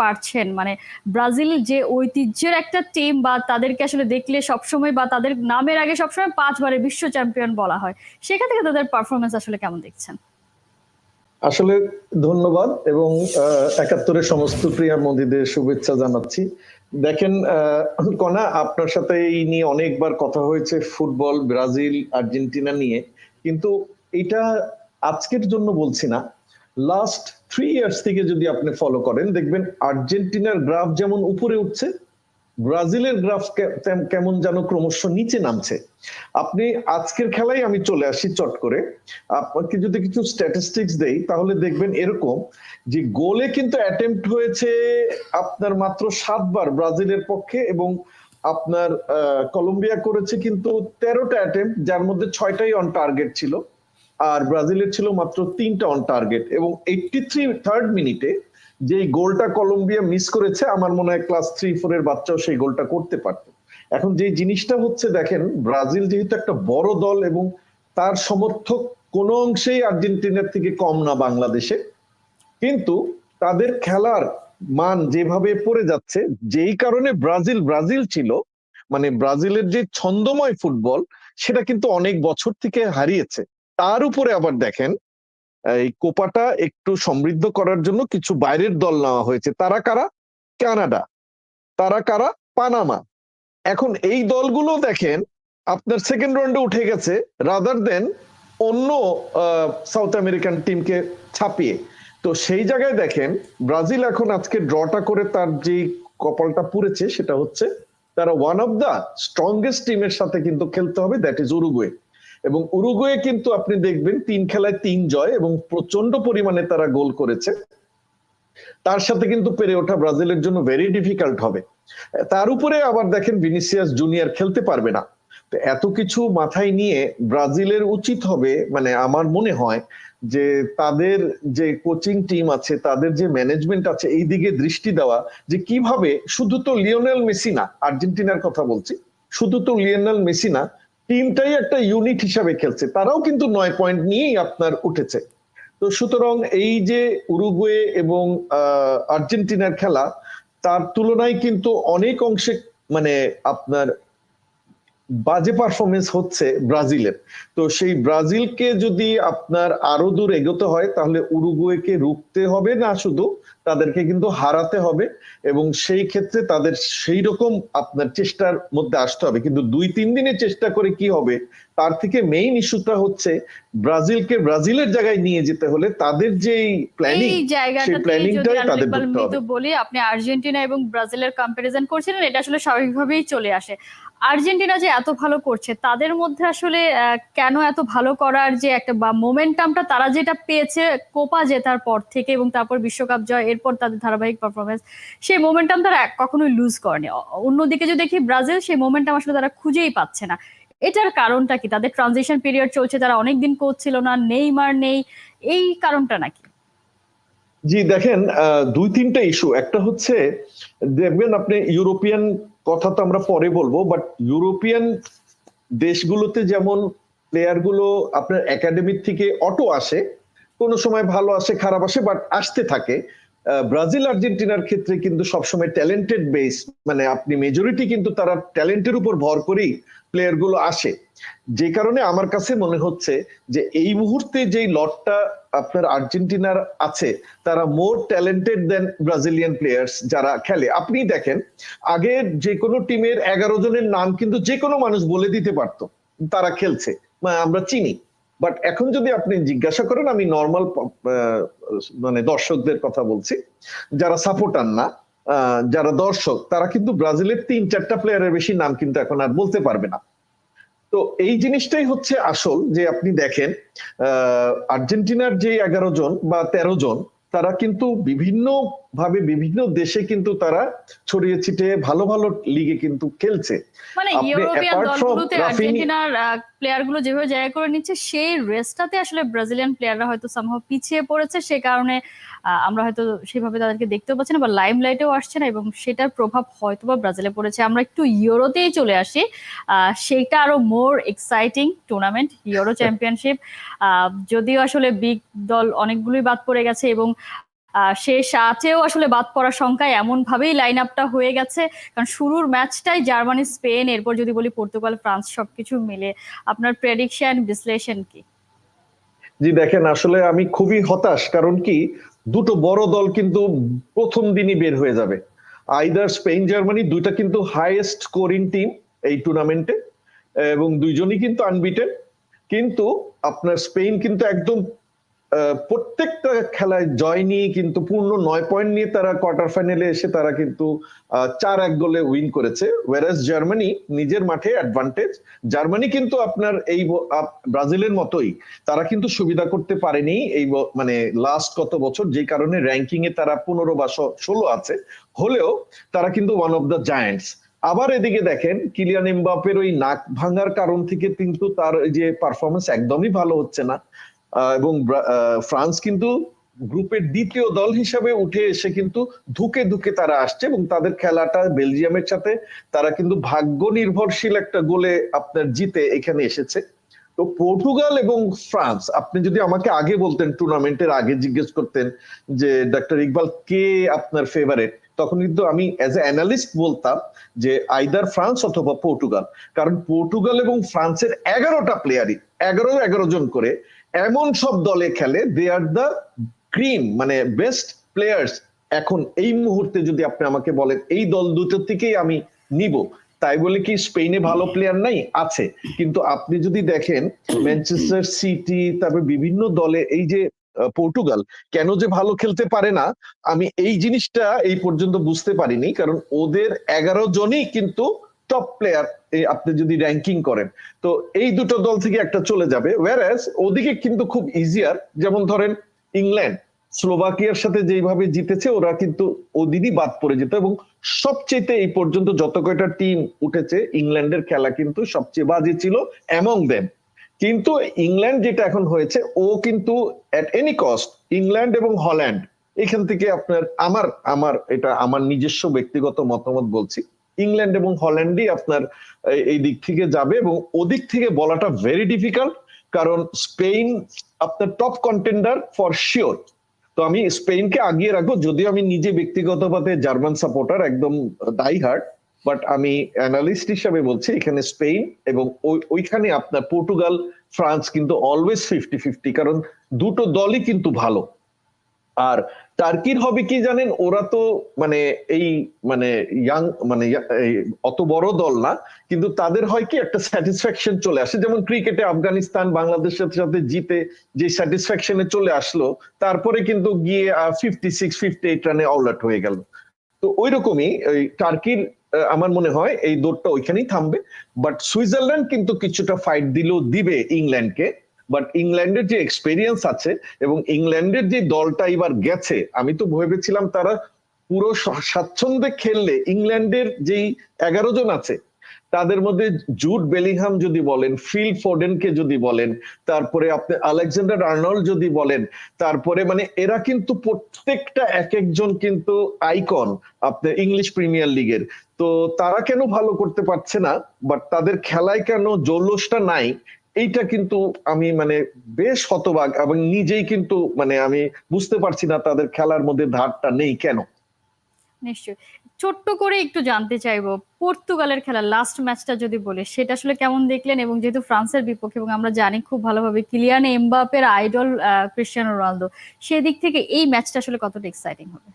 পারছেন। মানে ব্রাজিল যে ঐতিহ্যের একটা টিম বা তাদেরকে আসলে দেখলে সবসময় বা তাদের নামের আগে সবসময় পাঁচবারে বিশ্ব চ্যাম্পিয়ন বলা হয়, সেখান থেকে তাদের পারফরমেন্স আসলে কেমন দেখছেন? আসলে ধন্যবাদ এবং একাত্তরের সমস্ত প্রিয়া মোদীদের শুভেচ্ছা জানাচ্ছি। দেখেন কনা, আপনার সাথে এই নিয়ে অনেকবার কথা হয়েছে ফুটবল, ব্রাজিল, আর্জেন্টিনা নিয়ে। কিন্তু এটা আজকের জন্য বলছি না। লাস্ট থ্রি ইয়ার্স থেকে যদি আপনি ফলো করেন, দেখবেন আর্জেন্টিনার গ্রাফ যেমন উপরে উঠছে, ব্রাজিলের গ্রাফ কেমন যেন ক্রমশ নিচে নামছে। আপনি আজকের খেলায় আমি চলে আসি চট করে। আপনাকে যদি কিছু স্ট্যাটিস্টিক্স দেই, তাহলে দেখবেন এরকম যে গোলে কিন্তু অ্যাটেম্প্ট হয়েছে আপনার মাত্র সাতবার ব্রাজিলের পক্ষে এবং আপনার কলম্বিয়া করেছে কিন্তু তেরোটা অ্যাটেম্প্ট যার মধ্যে ছয়টাই অন টার্গেট ছিল। আর ব্রাজিলের ছিল মাত্র তিনটা অন টার্গেট এবং এইটটি থ্রি থার্ড মিনিটে যে গোলটা কলম্বিয়া মিস করেছে, আমার মনে হয় ক্লাস থ্রি ফোর এর বাচ্চাও সেই গোলটা করতে পারতো। এখন যে জিনিসটা হচ্ছে, দেখেন, ব্রাজিল যেহেতু একটা বড় দল এবং তার সমর্থক কোন অংশেই আর্জেন্টিনার থেকে কম না বাংলাদেশে, কিন্তু তাদের খেলার মান যেভাবে পড়ে যাচ্ছে, যেই কারণে ব্রাজিল ব্রাজিল ছিল মানে ব্রাজিলের যে ছন্দময় ফুটবল, সেটা কিন্তু অনেক বছর থেকে হারিয়েছে। তার উপরে আবার দেখেন, এই কোপাটা একটু সমৃদ্ধ করার জন্য কিছু বাইরের দল নেওয়া হয়েছে। তারা কারা? কানাডা। তারা কারা? পানামা। এখন এই দলগুলো দেখেন, আপনার সেকেন্ড রাউন্ডে উঠে গেছে রাদার দেন অন্য সাউথ আমেরিকান টিমকে ছাপিয়ে। তো সেই জায়গায় দেখেন, ব্রাজিল এখন আজকে ড্রটা করে তার যে কপালটা পুড়েছে, সেটা হচ্ছে তারা ওয়ান অফ দা স্ট্রংগেস্ট টিমের সাথে কিন্তু খেলতে হবে দ্যাট ইজ উরুগুয়ে। এবং উরুগুয়ে কিন্তু আপনি দেখবেন তিন খেলায় তিন জয় এবং প্রচণ্ড পরিমাণে তারা গোল করেছে। তার সাথে কিন্তু পেরে ওঠা ব্রাজিলের জন্য ভেরি ডিফিকাল্ট হবে। তার উপরে আবার দেখেন ভিনিসিয়াস জুনিয়র খেলতে পারবে না। এত কিছু মাথায় নিয়ে ব্রাজিলের উচিত হবে মানে আমার মনে হয় যে তাদের যে কোচিং টিম আছে, তাদের যে ম্যানেজমেন্ট আছে, এই দিকে দৃষ্টি দেওয়া যে কীভাবে, শুধু তো লিওনেল মেসি না, আর্জেন্টিনার কথা বলছি, শুধু তো লিওনেল মেসি না টিমটাই একটা ইউনিট হিসাবে খেলছে। তারাও কিন্তু নয় পয়েন্ট নিয়েই আপনার উঠেছে। তো সুতরাং এই যে উরুগুয়ে এবং আর্জেন্টিনার খেলা, তার তুলনায় কিন্তু অনেক অংশে মানে আপনার বাজে পারফরমেন্স হচ্ছে ব্রাজিলের। তো সেই ব্রাজিলকে যদি আপনার আরও দূর এগোতে হয় তাহলে উরুগুয়েকে রুখতে হবে না শুধু তাদেরকে কিন্তু হারাতে হবে এবং সেই ক্ষেত্রে তাদের সেই রকম আপনার চেষ্টার মধ্যে আসতে হবে। কিন্তু দুই তিন দিনের চেষ্টা করে কি হবে? তার থেকে মেইন ইস্যুটা হচ্ছে ব্রাজিলকে ব্রাজিলের জায়গায় নিয়ে যেতে হলে তাদের যে প্ল্যানিং সেই প্ল্যানিংটাই তাদের ধরতে হবে। বলি আপনি আর্জেন্টিনা এবং ব্রাজিলের কম্পারিজন করছিলেন এটা আসলে স্বাভাবিকভাবেই চলে আসে। আর্জেন্টিনা যে এত ভালো করছে, তাদের মধ্যে আসলে কেন এত ভালো করার যে একটা বা মোমেন্টামটা তারা যেটা পেয়েছে কোপা জেতার পর থেকে এবং তারপর বিশ্বকাপ জয়, এরপর তাদের ধারাবাহিক পারফরমেন্স সেই মোমেন্টাম তারা কখনোই লুজ করেনি। অন্যদিকে যদি দেখি ব্রাজিল, সেই মোমেন্টাম আসলে তারা খুঁজেই পাচ্ছে না। এটার কারণটা কি? তাদের ট্রানজিশন পিরিয়ড চলছে, তারা অনেকদিন কোচ ছিল না, নেইমার নেই, এই কারণটা নাকি? জি, দেখেন দুই তিনটা ইস্যু একটা হচ্ছে, দেখবেন আপনি ইউরোপিয়ান কথা তো আমরা পরে বলব বাট ইউরোপিয়ান দেশগুলোতে যেমন প্লেয়ারগুলো আপনার একাডেমির থেকে অটো আসে, কোনো সময় ভালো আসে, খারাপ আসে বাট আসতে থাকে। ব্রাজিল আর্জেন্টিনার ক্ষেত্রে কিন্তু সবসময় ট্যালেন্টেড বেস মানে আপনি মেজরিটি কিন্তু তারা ট্যালেন্টের উপর ভর করেই প্লেয়ারগুলো আসে। যে কারণে আমার কাছে মনে হচ্ছে যে এই মুহূর্তে যেই লটটা আপনার আর্জেন্টিনার আছে, তারা more talented than Brazilian players যারা খেলে। আপনি দেখেন, আগে যে কোনো টিমের এগারো জনের নাম কিন্তু যে কোনো মানুষ বলে দিতে পারতো, তারা খেলছে। আমরা চিনি। বাট এখন যদি আপনি জিজ্ঞাসা করেন, আমি নর্মাল মানে দর্শকদের কথা বলছি, যারা সাপোর্টার না যারা দর্শক, তারা কিন্তু ব্রাজিলের তিন, চারটা প্লেয়ারের বেশি নাম কিন্তু এখন আর বলতে পারবে না। তো এই জিনিসটাই হচ্ছে আসল যে আপনি দেখেন আর্জেন্টিনার যে এগারো জন বা তেরো জন, তারা কিন্তু বিভিন্ন ভাবে বিভিন্ন দেশে কিন্তু তারা ছড়িয়ে ছিটিয়ে ভালো ভালো লিগে কিন্তু খেলছে। মানে ইউরোপিয়ান দলগুলোতে আর্জেন্টিনার প্লেয়ারগুলো যেভাবে জায়গা করে নিচ্ছে সেই রেসটাতে আসলে ব্রাজিলিয়ান প্লেয়াররা হয়তো সামহাও পিছিয়ে পড়েছে। সে কারণে আমরা হয়তো সেভাবে তাদেরকে দেখতেও পাচ্ছি না বা লাইম লাইটেও আসছে না এবং সেটার প্রভাব হয়তো বা ব্রাজিলে পড়েছে। আমরা একটু ইউরোতেই চলে আসি। আহ, সেইটা আরও more exciting tournament Euro championship যদিও আসলে বিগ দল অনেকগুলোই বাদ পড়ে গেছে এবং শেষ আটেও আসলে বাদ পড়ার সংখ্যায় এমন ভাবেই লাইন আপটা হয়ে গেছে। কারণ শুরুর ম্যাচটাই জার্মানি, স্পেন, এরপর যদি বলি পর্তুগাল, ফ্রান্স সবকিছু মিলে। আপনার প্রেডিকশন বিশ্লেষণ কি? জি, দেখেন, আসলে আমি খুবই হতাশ, কারণ কি? দুটো বড় দল কিন্তু প্রথম দিনই বের হয়ে যাবে। আইদার স্পেন জার্মানি দুইটা কিন্তু হাইয়েস্ট স্কোরিং টিম এই টুর্নামেন্টে এবং দুইজনই কিন্তু আনবিটেন কিন্তু আপনার স্পেন কিন্তু একদম প্রত্যেকটা খেলায় জয় নিয়ে কিন্তু পূর্ণ নয় পয়েন্ট নিয়ে তারা কোয়ার্টার ফাইনালে এসে তারা কিন্তু চার এক গোলে উইন করেছে। ওয়ারাস জার্মানি নিজের মাঠে অ্যাডভান্টেজ জার্মানি কিন্তু আপনার এই ব্রাজিলের মতোই। তারা কিন্তু সুবিধা করতে পারেনি এই মানে লাস্ট কত বছর? যে কারণে র্যাঙ্কিং এ তারা পনেরো বা ষোলো আছে। হলেও তারা কিন্তু ওয়ান অফ দ্য জায়ান্টস আবার এদিকে দেখেন, কিলিয়ান এমবাপের ওই নাক ভাঙার কারণ থেকে কিন্তু তার যে পারফরমেন্স একদমই ভালো হচ্ছে না। এবং ফ্রান্স কিন্তু গ্রুপের দ্বিতীয় দল হিসাবে উঠে এসে কিন্তু ধুকে ধুকে তারা আসছে এবং তাদের খেলাটা বেলজিয়ামের সাথে তারা কিন্তু ভাগ্য নির্ভরশীল একটা গোলে আপনার জিতে এখানে এসেছে। তো পর্তুগাল এবং ফ্রান্স, আপনি যদি আমাকে আগে বলতেন টুর্নামেন্টের আগে জিজ্ঞেস করতেন যে, ডাক্তার ইকবাল, কে আপনার ফেভারেট তখন কিন্তু আমি অ্যাজ এ অ্যানালিস্ট বলতাম যে আইদার ফ্রান্স অথবা পর্তুগাল। কারণ পর্তুগাল এবং ফ্রান্সের এগারোটা প্লেয়ারই এগারো এগারো জন করে এমন সব দলে খেলে দে আর দ্য ক্রিম মানে বেস্ট প্লেয়ার্স এখন এই মুহূর্তে যদি আপনি আমাকে বলেন, এই দল দুটোর থেকেই আমি নিব। তাই বলে কি স্পেনে ভালো প্লেয়ার নাই? আছে। কিন্তু আপনি যদি দেখেন ম্যানচেস্টার সিটি তারপর বিভিন্ন দলে এই যে পর্তুগাল কেন যে ভালো খেলতে পারে না, আমি এই জিনিসটা এই পর্যন্ত বুঝতে পারিনি। কারণ ওদের এগারো জনই কিন্তু টপ প্লেয়ার আপনি যদি র্যাঙ্কিং করেন, তো এই দুটো দল থেকে একটা চলে যাবে। ওয়ারাস ওদিকে কিন্তু খুব ইজিয়ার যেমন ধরেন ইংল্যান্ড স্লোভাকিয়ার সাথে যেইভাবে জিতেছে, ওরা কিন্তু ওদিনই বাদ পড়ে যেত এবং সবচেয়ে এই পর্যন্ত যত কয়টা টিম উঠেছে ইংল্যান্ডের খেলা কিন্তু সবচেয়ে বাজে ছিল অ্যামং দেম কিন্তু ইংল্যান্ড যেটা এখন হয়েছে, ও কিন্তু এট এনি কস্ট ইংল্যান্ড এবং হল্যান্ড এখান থেকে আপনার আমার আমার, এটা আমার নিজস্ব ব্যক্তিগত মতামত বলছি। ইংল্যান্ড এবং হল্যান্ডই আপনার এই- দিক থেকে যাবে এবং ওদিক থেকে বলাটা ভেরি ডিফিকাল্ট কারণ স্পেন আপনার টপ কন্টেন্ডার ফর শিওর তো আমি স্পেনকে আগিয়ে রাখব, যদিও আমি নিজে ব্যক্তিগতভাবে জার্মান সাপোর্টার একদম ডাই হার্ট বাট আমি অ্যানালিস্ট হিসাবে বলছি, এখানে স্পেন এবং ওই- ওইখানে আপনার পর্তুগাল, ফ্রান্স কিন্তু অলওয়েজ ফিফটি ফিফটি কারণ দুটো দলই কিন্তু ভালো। আর টার্কির হবে কি জানেন? ওরা তো মানে এই মানে ইয়াং মানে অত বড় দল না, কিন্তু তাদের হয় কি একটা স্যাটিসফ্যাকশন চলে আসে। যেমন ক্রিকেটে আফগানিস্তান বাংলাদেশের সাথে জিতে যে স্যাটিসফ্যাকশনে চলে আসলো, তারপরে কিন্তু গিয়ে ফিফটি সিক্স ফিফটি এইট রানে আউট হয়ে গেল। তো ওই রকমই ওই টার্কির আমার মনে হয় এই দৌড়টা ওইখানেই থামবে। বাট সুইজারল্যান্ড কিন্তু কিছুটা ফাইট দিলেও দিবে ইংল্যান্ডকে। বাট ইংল্যান্ডের যে এক্সপেরিয়েন্স আছে এবং ইংল্যান্ডের যে দলটা এবার গেছে, আমি তো ভেবেছিলাম তারা পুরো স্বাচ্ছন্দ্যে খেললে ইংল্যান্ডের যেই এগারো জন আছে, তাদের মধ্যে জুট বেলিংহাম যদি বলেন ফিল ফোর্ডেনকে যদি বলেন, তারপরে আপনি আলেকজান্ডার আর্নল্ড যদি বলেন, তারপরে মানে এরা কিন্তু প্রত্যেকটা এক একজন কিন্তু আইকন আপনার ইংলিশ প্রিমিয়ার লিগের তো তারা কেন ভালো করতে পারছে না? বাট তাদের খেলায় কেন জৌলসটা নাই? এইটা কিন্তু আমি মানে বেশ হতবাক এবং নিজেই কিন্তু মানে আমি বুঝতে পারছি না তাদের খেলার মধ্যে ধারটা নেই কেন। নিশ্চয়ই। ছোট্ট করে একটু জানতে চাইব পর্তুগালের খেলা লাস্ট ম্যাচটা যদি বলি সেটা আসলে কেমন দেখলেন? এবং যেহেতু ফ্রান্সের বিপক্ষে এবং আমরা জানি খুব ভালোভাবে কিলিয়ান এমবাপের আইডল ক্রিস্টিয়ানো রোনালদো সেদিক থেকে এই ম্যাচটা আসলে কতটা এক্সাইটিং হবে?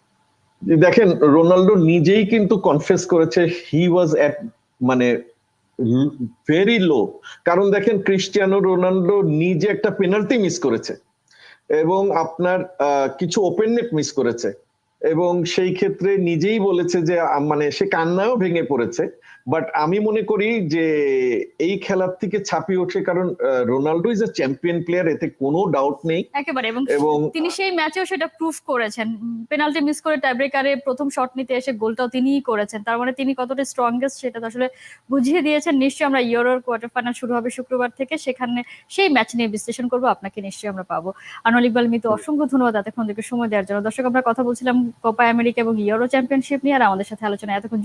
দেখেন রোনাল্ডো নিজেই কিন্তু কনফেস করেছে হি ওয়াজ এট মানে ভেরি লো কারণ দেখেন, ক্রিস্টিয়ানো রোনাল্ডো নিজে একটা পেনাল্টি মিস করেছে এবং আপনার কিছু ওপেন নেট মিস করেছে। এবং সেই ক্ষেত্রে নিজেই বলেছে যে মানে সে কান্নাও ভেঙে পড়েছে। বাট আমি মনে করি যে এই খেলার থেকে ছাপিয়ে ওঠে কারণ Ronaldo is a champion player এতে কোনো ডাউট নেই। একেবারে এবং তিনি সেই ম্যাচেও সেটা প্রুফ করেছেন। পেনাল্টি মিস করে টাইব্রেকারে প্রথম শট নিতে এসে গোলটাও তিনিই করেছেন। তার মানে তিনি কতটা স্ট্রংগেস্ট সেটা আসলে বুঝিয়ে দিয়েছেন। নিশ্চয়ই আমরা ইউরোর কোয়ার্টার ফাইনাল শুরু হবে শুক্রবার থেকে। সেখানে সেই ম্যাচ নিয়ে বিশ্লেষণ করব। আপনাকে নিশ্চয়ই আমরা পাবো। আনোয়ার ইকবাল মিতু অসংখ্য ধন্যবাদ এতক্ষণ থেকে সময় দেওয়ার জন্য। দর্শক আমরা কথা বলছিলাম কোপা আমেরিকা এবং ইউরো চ্যাম্পিয়নশিপ নিয়ে আর আমাদের সাথে আলোচনা এতক্ষণ